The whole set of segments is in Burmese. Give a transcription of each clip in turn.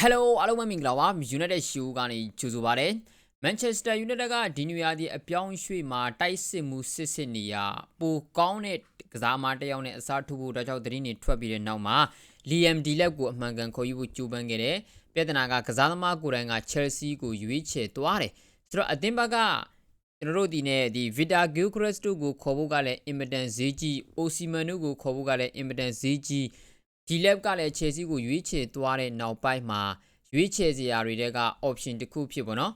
Hello အားလုံးပဲမင်္ဂလာပါ United Show ကနေကြိုဆိုပါရစေ Manchester United ကဒီနွေရာသီအပြောင်းရွှေ့မှာတိုက်စစ်မှုစစ်စစ်နေရပိုကောင်းတဲ့ကစားမတစ်ယောက်နဲ့အစားထိုးဖို့တော့ကြောင့်သတင်းတွေထွက်ပြီးတဲ့နောက်မှာ Liam Delap ကိုအမှန်ကန်ခေါ်ယူဖို့ကြိုးပမ်းခဲ့တယ်ပြဿနာကကစားသမားကိုယ်တိုင်က Chelsea ကိုရွေးချယ်သွားတယ်ဆိုတော့အသင်းဘက်ကကျွန်တော်တို့ဒီနဲ့ဒီ Vita Gilchrist တို့ကိုခေါ်ဖို့ကလည်း Immediate ဈေးကြီး Osimhen တို့ကိုခေါ်ဖို့ကလည်း Immediate ဈေးကြီး ဒီလက်ကလည်း Chelsea ကိုရွေးချယ်သွားတဲ့နောက်ပိုင်းမှာရွေးချယ်စရာတွေတဲက option တစ်ခုဖြစ်ပေါ့နော်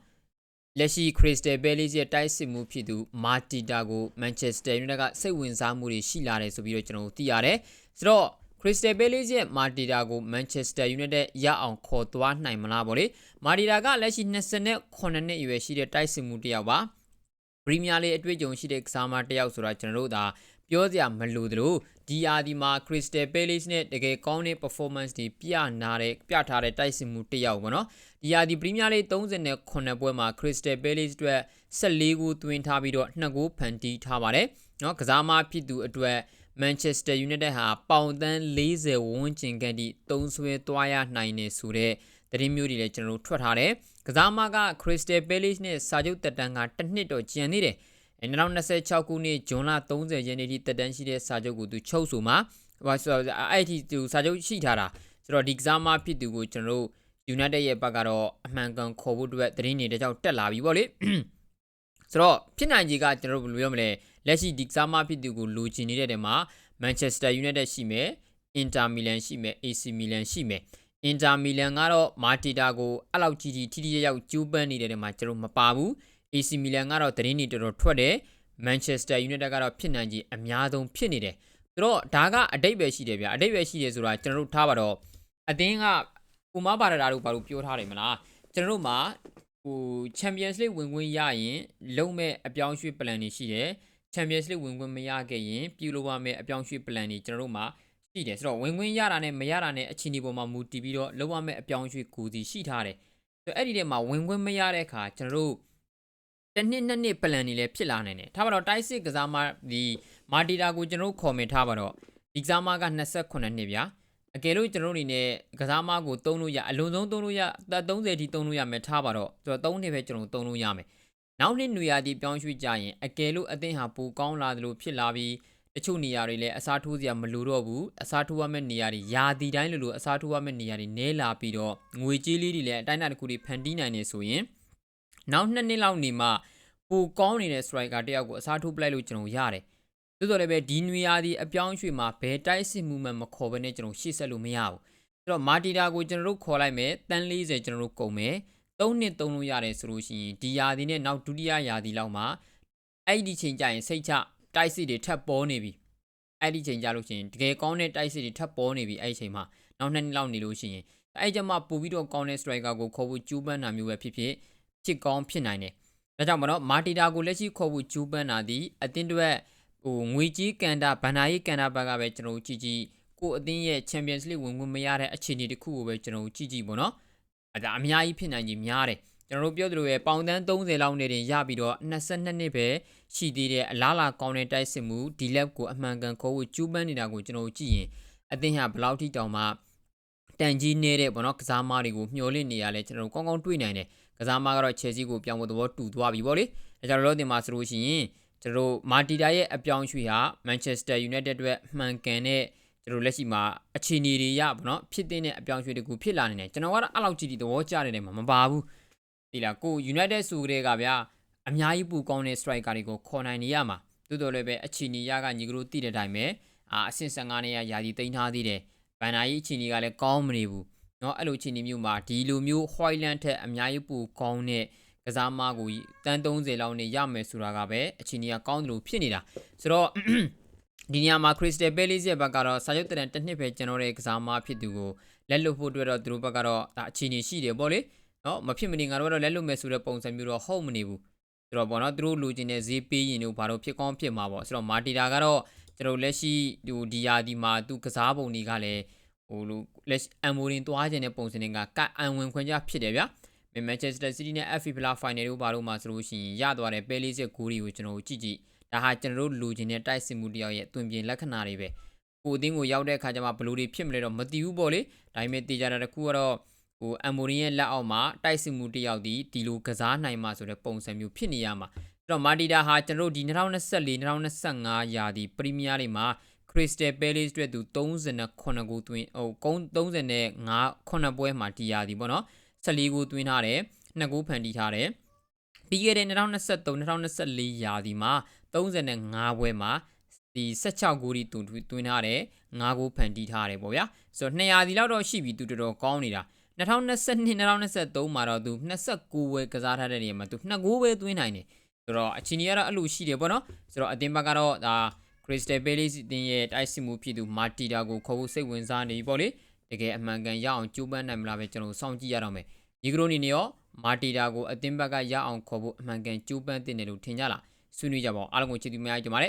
လက်ရှိ Crystal Palace ရဲ့တိုက်စစ်မှုဖြစ်သူ Martita ကို Manchester United ကစိတ်ဝင်စားမှုတွေရှိလာတယ်ဆိုပြီးတော့ကျွန်တော်တို့သိရတယ်ဆိုတော့ Crystal Palace ရဲ့ Martita ကို Manchester United ရအောင်ခေါ်သွားနိုင်မလားပေါ့လေ Martita ကလက်ရှိ28နှစ်အရွယ်ရှိတဲ့တိုက်စစ်မှုတစ်ယောက်ပါပရီးမီးယားလိအတွေ့အကြုံရှိတဲ့ကစားမတစ်ယောက်ဆိုတာကျွန်တော်တို့ဒါ ပြောစရာမလိုသလိုဒီအာဒီမှာ Crystal Palace နဲ့တကယ်ကောင်းတဲ့ performance တွေပြနာတဲ့ပြထားတဲ့တိုက်စစ်မှုတစ်ယောက်ပေါ့နော်ဒီအာဒီ Premier League 39ပွဲမှာ Crystal Palace အတွက်14ဂိုးသွင်းထားပြီးတော့2ဂိုးဖန်တီးထားပါတယ်နော်ကစားမဖြစ်သူအတွက် Manchester United ဟာပေါင်သန်း40ဝန်းကျင်ခန့်ထိသုံးဆွဲသွားရနိုင်နေဆိုတဲ့သတင်းမျိုးတွေလည်းကျွန်တော်တို့ထွက်ထားတယ်ကစားမက Crystal Palace နဲ့စာချုပ်တက်တန်းကတစ်နှစ်တော့ကျန်နေတယ် 2026ခုနှစ်ဇွန်လ30ရက်နေ့ထိတက်တန်းရှိတဲ့စာချုပ်ကိုသူချုပ်ဆိုမှာဘာဆိုတော့အဲ့ဒီသူစာချုပ်ရှိထားတာဆိုတော့ဒီကစားမဖြစ်သူကိုကျွန်တော်တို့ United ရဲ့ဘက်ကတော့အမှန်ကန်ခေါ်ဖို့အတွက်သတင်းတွေတကြောင်တက်လာပြီပေါ့လေဆိုတော့ဖြစ်နိုင်ကြီးကကျွန်တော်တို့ဘယ်လိုပြောမလဲလက်ရှိဒီကစားမဖြစ်သူကိုလိုချင်နေတဲ့တဲမှာ Manchester United ရှိမယ် Inter Milan ရှိမယ် AC Milan ရှိမယ် Inter Milan ကတော့ Martita ကိုအဲ့လောက်ကြီးကြီးထိထိရောက်ကျူးပန်းနေတဲ့တဲမှာကျွန်တော်မပါဘူး AC Milan ကတော့သတင်းတွေတော်တော်ထွက်တယ် Manchester United ကတော့ဖြစ်နိုင်ကြီးအများဆုံးဖြစ်နေတယ်ဆိုတော့ဒါကအတိတ်ပဲရှိတယ်ဗျာအတိတ်ပဲရှိတယ်ဆိုတာကျွန်တော်တို့ထားပါတော့အသင်းကကိုမဘာရတာတို့ဘာလို့ပြောထားတယ်မလားကျွန်တော်တို့မှာဟို Champions League ဝင်ခွင့်ရရင်လုံးမဲ့အပြောင်းရွှေ့ plan တွေရှိတယ် Champions League ဝင်ခွင့်မရခဲ့ရင်ပြုလုပ်ရမယ့်အပြောင်းရွှေ့ plan တွေကျွန်တော်တို့မှာရှိတယ်ဆိုတော့ဝင်ခွင့်ရတာနဲ့မရတာနဲ့အခြေအနေပေါ်မှာမူတည်ပြီးတော့လုပ်ရမယ့်အပြောင်းရွှေ့ကိုစီရှိထားတယ်ဆိုတော့အဲ့ဒီထဲမှာဝင်ခွင့်မရတဲ့အခါကျွန်တော်တို့ တစ်နှစ်နှစ်နှစ် plan တွေလည်းဖြစ်လာနိုင်တယ်ထားပါတော့တိုက်စစ်ကစားမဒီမာတီတာကိုကျွန်တော်တို့ခေါ်မယ်ထားပါတော့ဒီကစားမက28နှစ်ဗျာအကယ်လို့ကျွန်တော်တို့အနေနဲ့ကစားမကိုသုံးလို့ရအလုံးစုံသုံးလို့ရသက်30ထိသုံးလို့ရမယ်ထားပါတော့ဆိုတော့3နှစ်ပဲကျွန်တော်သုံးလို့ရမယ်နောက်နှစ်နွေရာသီပြောင်းရွှေ့ကြရင်အကယ်လို့အသင်းဟာပိုကောင်းလာသလိုဖြစ်လာပြီးတချို့နေရာတွေလည်းအစားထိုးစရာမလိုတော့ဘူးအစားထိုးရမယ့်နေရာတွေယာတီတိုင်းလိုလိုအစားထိုးရမယ့်နေရာတွေနည်းလာပြီးတော့ငွေကြေးလေးတွေလည်းအတိုင်းအတာတစ်ခုတွေဖန်တီးနိုင်နေဆိုရင် နောက်နှစ်နှစ်လောက်နေမှပိုကောင်းနေတဲ့ striker တယောက်ကိုအစားထိုးပလိုက်လို့ကျွန်တော်ရတယ်သို့တော်လည်းပဲဒီနွေရာသီအပြောင်းရွှေ့မှာဘယ်တိုက်စစ်မှုမှမခေါ်ဘဲနဲ့ကျွန်တော်ရှေ့ဆက်လို့မရဘူးအဲ့တော့မာတီတာကိုကျွန်တော်တို့ခေါ်လိုက်မယ်တန်း40ကျွန်တော်တို့ကုန်မယ်3နှစ်3လို့ရတယ်ဆိုလို့ရှိရင်ဒီယာဒီနဲ့နောက်ဒုတိယယာဒီလောက်မှာအဲ့ဒီချိန်ကျရင်စိတ်ချတိုက်စစ်တွေထပ်ပေါ်နေပြီအဲ့ဒီချိန်ကြလို့ရှိရင်တကယ်ကောင်းတဲ့တိုက်စစ်တွေထပ်ပေါ်နေပြီအဲ့ဒီချိန်မှာနောက်နှစ်နှစ်လောက်နေလို့ရှိရင်အဲ့ကြမှာပို့ပြီးတော့ကောင်းတဲ့ striker ကိုခေါ်ဖို့ကြိုးပမ်းတာမျိုးပဲဖြစ်ဖြစ် ဖြစ်ကောင်းဖြစ်နိုင်တယ်ဒါကြောင့်မလို့မာတီတာကိုလက်ရှိခေါ်ဖို့ကြိုးပမ်းတာဒီအတင်းတွက်ဟိုငွေကြီးကန်တာဗန်နာရေးကန်တာဘက်ကပဲကျွန်တော်တို့ကြည့်ကြည့်ကိုအသင်းရဲ့ Champions League ဝင်ခွင့်မရတဲ့အခြေအနေတစ်ခုကိုပဲကျွန်တော်တို့ကြည့်ကြည့်ပေါ့နော်အဲဒါအများကြီးဖြစ်နိုင်ကြီးများတယ်ကျွန်တော်တို့ပြောသလိုပဲပေါင်တန်း30လောက်နေတင်ရပြီးတော့22နှစ်ပဲရှိသေးတဲ့အလားလာကောင်းတဲ့တိုက်စစ်မှုဒီလက်ကိုအမှန်ကန်ခေါ်ဖို့ကျူးပန်းနေတာကိုကျွန်တော်တို့ကြည့်ရင်အသင်းဟာဘယ်လောက်ထိတောင်မှတန်ကြီးနေတဲ့ပေါ့နော်ကစားမတွေကိုမျှော်လင့်နေရလဲကျွန်တော်တို့ကောင်းကောင်းတွေးနိုင်တယ် ကစားမကတော့ Chelsea ကိုပြောင်းဖို့သဘောတူသွားပြီပေါ့လေအဲကြောင့်လောတင်မှာဆိုလို့ရှိရင်ကျွန်တော်တို့မာတီတာရဲ့အပြောင်းရွှေ့ဟာ Manchester United အတွက်မှန်ကန်တဲ့ကျွန်တော်လက်ရှိမှာအခြေအနေတွေရပါတော့ဖြစ်တဲ့အပြောင်းရွှေ့တကူဖြစ်လာနေတယ်ကျွန်တော်ကတော့အဲ့လောက်ကြည့်ဒီသဘောကျနေတယ်မှာမပါဘူးဒီလားကို United ဆိုကြတဲ့ကဗျာအများကြီးပူကောင်းတဲ့ striker တွေကိုခေါ်နိုင်နေရမှာတိုးတော်လည်းပဲအခြေအနေရကညီကတို့တည်တဲ့အတိုင်းပဲအာအဆင့်15နဲ့ရာဒီတိန်းထားသေးတယ်ဘန်နာကြီးအခြေအနေကလည်းကောင်းမနေဘူး เนาะအဲ့လိုအခြေအနေမျိုးမှာဒီလိုမျိုး Hoyland ထက်အများကြီးပူကောင်းတဲ့ကစားမကိုတန်း30လောက်နဲ့ရမယ်ဆိုတာကပဲအခြေအနေကကောင်းတယ်လို့ဖြစ်နေတာဆိုတော့ဒီနေရာမှာ Crystal Palace ရဲ့ဘက်ကတော့စာချုပ်တရံတစ်နှစ်ပဲကျွန်တော်ရဲ့ကစားမဖြစ်သူကိုလက်လွတ်ဖို့အတွက်တော့သူတို့ဘက်ကတော့ဒါအခြေအနေရှိတယ်ပေါ့လေနော်မဖြစ်မနေငါတို့ကတော့လက်လွတ်မယ်ဆိုတဲ့ပုံစံမျိုးတော့ဟုတ်မနေဘူးဆိုတော့ပေါ့နော်သူတို့လူချင်းတဲ့ဈေးပေးရင်တို့ဘာလို့ဖြစ်ကောင်းဖြစ်မှာပေါ့ဆိုတော့မာတီတာကတော့ကျွန်တော်လက်ရှိဟိုဒီယာဒီမှာသူကစားပုံတွေကလည်း ဟိုလိုလက်အမ်မိုရင်တွားခြင်းတဲ့ပုံစံတွေကကအန်ဝင်ခွင့်ကြဖြစ်တယ်ဗျာမန်ချက်စတာစီးတီးနဲ့ FA ဖလားဖိုင်နယ်တို့ဘာလို့မှဆိုလို့ရှိရင်ရသွားတဲ့ပဲလေးစစ်ဂိုးတွေကိုကျွန်တော်တို့ကြည့်ကြည့်ဒါဟာကျွန်တော်တို့လူချင်းတဲ့တိုက်စစ်မှုတယောက်ရဲ့တွင်ပြင်လက္ခဏာတွေပဲကိုအသင်းကိုရောက်တဲ့အခါကျမှဘယ်လိုတွေဖြစ်မလဲတော့မသိဘူးပေါ့လေဒါပေမဲ့တေချာတာတစ်ခုကတော့ဟိုအမ်မိုရီရဲ့လက်အောက်မှာတိုက်စစ်မှုတစ်ယောက်ဒီဒီလိုကစားနိုင်မှာဆိုတဲ့ပုံစံမျိုးဖြစ်နေရမှာအဲ့တော့မာတီတာဟာကျွန်တော်တို့ဒီ2024 2025ရာသီပရီးမီးယားလိမှာ ခရစ္စတယ်ပဲလေးအတွက်သူ38ဂိုးသွင်းဟိုကုန်း35 9ပွဲမှာတီရာသီပေါ့နော်14ဂိုးသွင်းထားတယ်2ဂိုးဖန်တီးထားတယ်ပြီးခဲ့တဲ့2023 2024ရာသီမှာ35ပွဲမှာဒီ16ဂိုးဒီသူသွင်းထားတယ်5ဂိုးဖန်တီးထားတယ်ပေါ့ဗျာဆိုတော့200ဒီလောက်တော့ရှိပြီသူတော်တော်ကောင်းနေတာ2022 2023မှာတော့သူ29ဝယ်ကစားထားတဲ့နေရာမှာသူ2ဂိုးပဲသွင်းနိုင်တယ်ဆိုတော့အချင်းကြီးကတော့အဲ့လိုရှိတယ်ပေါ့နော်ဆိုတော့အတင်းဘက်ကတော့ဒါ Crystal Palace အတင်းရဲ့တိုက်စစ်မှုဖြစ်သူမာတီတာကိုခေါ်ဖို့စိတ်ဝင်စားနေပြီပေါ့လေတကယ်အမှန်ကန်ရအောင်ကြိုးပမ်းနိုင်မလားပဲကျွန်တော်စောင့်ကြည့်ရတော့မယ်ဒီကရိုနေနေရောမာတီတာကိုအတင်းဘက်ကရအောင်ခေါ်ဖို့အမှန်ကန်ကြိုးပမ်းတင်တယ်လို့ထင်ကြလားဆွေးနွေးကြပါဦးအားလုံးကိုချစ်သူများကြပါလေ